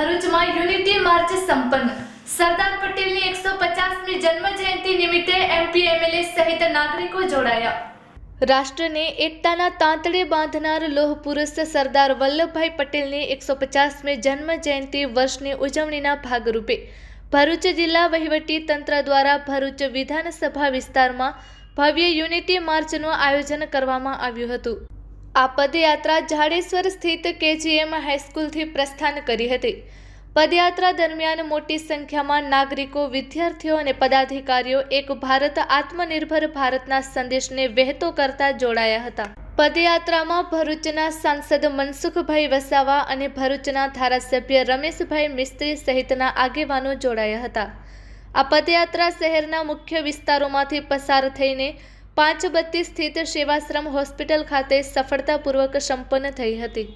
ભરૂચમાં unity March સંપન્ન. સરદાર પટેલની એકસો પચાસમી જન્મ જયંતિ નિમિત્તે એમપી, એમએલએ સહિત નાગરિકો જોડાયા. રાષ્ટ્રને એકતાના તાંતડે બાંધનાર લોહ પુરુષ સરદાર વલ્લભભાઈ પટેલની એકસો પચાસમી જન્મ જયંતિ વર્ષની ઉજવણીના ભાગરૂપે ભરૂચ જિલ્લા વહીવટી તંત્ર દ્વારા ભરૂચ વિધાનસભા વિસ્તારમાં ભવ્ય યુનિટી માર્ચનું આયોજન કરવામાં આવ્યું હતું. આ પદયાત્રા જાડેશ્વર સ્થિત કેજીએમ હાઈસ્કૂલથી પ્રસ્થાન કરી હતી. પદયાત્રા દરમિયાન મોટી સંખ્યામાં નાગરિકો, વિદ્યાર્થીઓ અને પદાધિકારીઓ એક ભારત, આત્મનિર્ભર ભારતના સંદેશને વહેતો કરતા જોડાયા હતા. પદયાત્રામાં ભરૂચના સાંસદ મનસુખભાઈ વસાવા અને ભરૂચના ધારાસભ્ય રમેશભાઈ મિસ્ત્રી સહિતના આગેવાનો જોડાયા હતા. આ પદયાત્રા શહેરના મુખ્ય વિસ્તારોમાંથી પસાર થઈને પાંચ બત્તી સ્થિત સેવાશ્રમ હોસ્પિટલ ખાતે સફળતાપૂર્વક સંપન્ન થઈ હતી.